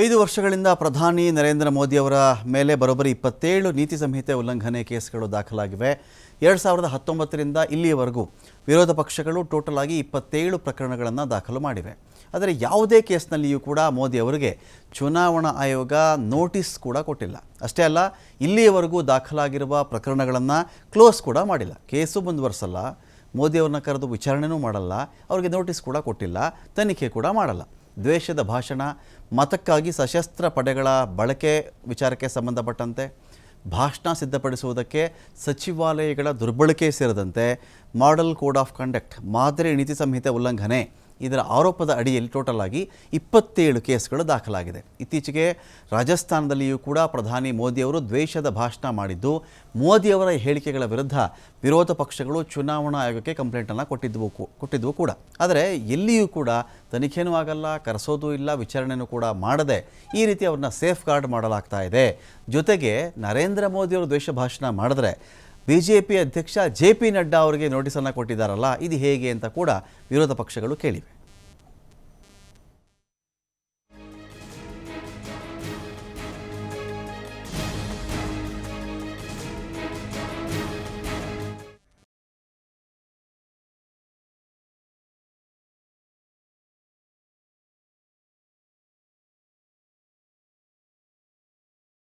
ಐದು ವರ್ಷಗಳಿಂದ ಪ್ರಧಾನಿ ನರೇಂದ್ರ ಮೋದಿಯವರ ಮೇಲೆ ಬರೋಬ್ಬರಿ ಇಪ್ಪತ್ತೇಳು ನೀತಿ ಸಂಹಿತೆ ಉಲ್ಲಂಘನೆ ಕೇಸ್ಗಳು ದಾಖಲಾಗಿವೆ. ಎರಡು ಸಾವಿರದ ಹತ್ತೊಂಬತ್ತರಿಂದ ಇಲ್ಲಿಯವರೆಗೂ ವಿರೋಧ ಪಕ್ಷಗಳು ಟೋಟಲ್ ಆಗಿ ಇಪ್ಪತ್ತೇಳು ಪ್ರಕರಣಗಳನ್ನು ದಾಖಲು ಮಾಡಿವೆ. ಆದರೆ ಯಾವುದೇ ಕೇಸ್ನಲ್ಲಿಯೂ ಕೂಡ ಮೋದಿ ಅವರಿಗೆ ಚುನಾವಣಾ ಆಯೋಗ ನೋಟಿಸ್ ಕೂಡ ಕೊಟ್ಟಿಲ್ಲ. ಅಷ್ಟೇ ಅಲ್ಲ, ಇಲ್ಲಿಯವರೆಗೂ ದಾಖಲಾಗಿರುವ ಪ್ರಕರಣಗಳನ್ನು ಕ್ಲೋಸ್ ಕೂಡ ಮಾಡಿಲ್ಲ. ಕೇಸು ಮುಂದುವರಿಸಲ್ಲ ಮೋದಿಯವ್ರನ್ನ ಕರೆದು ವಿಚಾರಣೆನೂ ಮಾಡಲ್ಲ, ಅವರಿಗೆ ನೋಟಿಸ್ ಕೂಡ ಕೊಟ್ಟಿಲ್ಲ, ತನಿಖೆ ಕೂಡ ಮಾಡಲ್ಲ. ದ್ವೇಷದ ಭಾಷಣ, ಮತಕ್ಕಾಗಿ ಸಶಸ್ತ್ರ ಪಡೆಗಳ ಬಳಕೆ ವಿಚಾರಕ್ಕೆ ಸಂಬಂಧಪಟ್ಟಂತೆ, ಭಾಷಣ ಸಿದ್ಧಪಡಿಸುವುದಕ್ಕೆ ಸಚಿವಾಲಯಗಳ ದುರ್ಬಳಕೆ ಸೇರಿದಂತೆ, ಮಾಡೆಲ್ ಕೋಡ್ ಆಫ್ ಕಂಡಕ್ಟ್, ಮಾದರಿ ನೀತಿ ಸಂಹಿತೆ ಉಲ್ಲಂಘನೆ ಇದರ ಆರೋಪದ ಅಡಿಯಲ್ಲಿ ಟೋಟಲ್ ಆಗಿ ಇಪ್ಪತ್ತೇಳು ಕೇಸ್ಗಳು ದಾಖಲಾಗಿದೆ. ಇತ್ತೀಚೆಗೆ ರಾಜಸ್ಥಾನದಲ್ಲಿಯೂ ಕೂಡ ಪ್ರಧಾನಿ ಮೋದಿಯವರು ದ್ವೇಷದ ಭಾಷಣ ಮಾಡಿದ್ದು ಮೋದಿಯವರ ಹೇಳಿಕೆಗಳ ವಿರುದ್ಧ ವಿರೋಧ ಪಕ್ಷಗಳು ಚುನಾವಣಾ ಆಯೋಗಕ್ಕೆ ಕಂಪ್ಲೇಂಟನ್ನು ಕೊಟ್ಟಿದ್ದವು ಕೊಟ್ಟಿದ್ದವು ಕೂಡ. ಆದರೆ ಎಲ್ಲಿಯೂ ಕೂಡ ತನಿಖೆನೂ ಆಗಲ್ಲ, ಕರೆಸೋದೂ ಇಲ್ಲ ವಿಚಾರಣೆಯೂ ಕೂಡ ಮಾಡದೆ ಈ ರೀತಿ ಅವ್ರನ್ನ ಸೇಫ್ ಗಾರ್ಡ್ ಮಾಡಲಾಗ್ತಾ ಇದೆ. ಜೊತೆಗೆ ನರೇಂದ್ರ ಮೋದಿಯವರು ದ್ವೇಷ ಭಾಷಣ ಮಾಡಿದ್ರೆ ಬಿ ಜೆ ಪಿ ಅಧ್ಯಕ್ಷ ಜೆ ಪಿ ನಡ್ಡಾ ಅವರಿಗೆ ನೋಟಿಸನ್ನು ಕೊಟ್ಟಿದ್ದಾರಲ್ಲ, ಇದು ಹೇಗೆ ಅಂತ ಕೂಡ ವಿರೋಧ ಪಕ್ಷಗಳು ಕೇಳಿವೆ.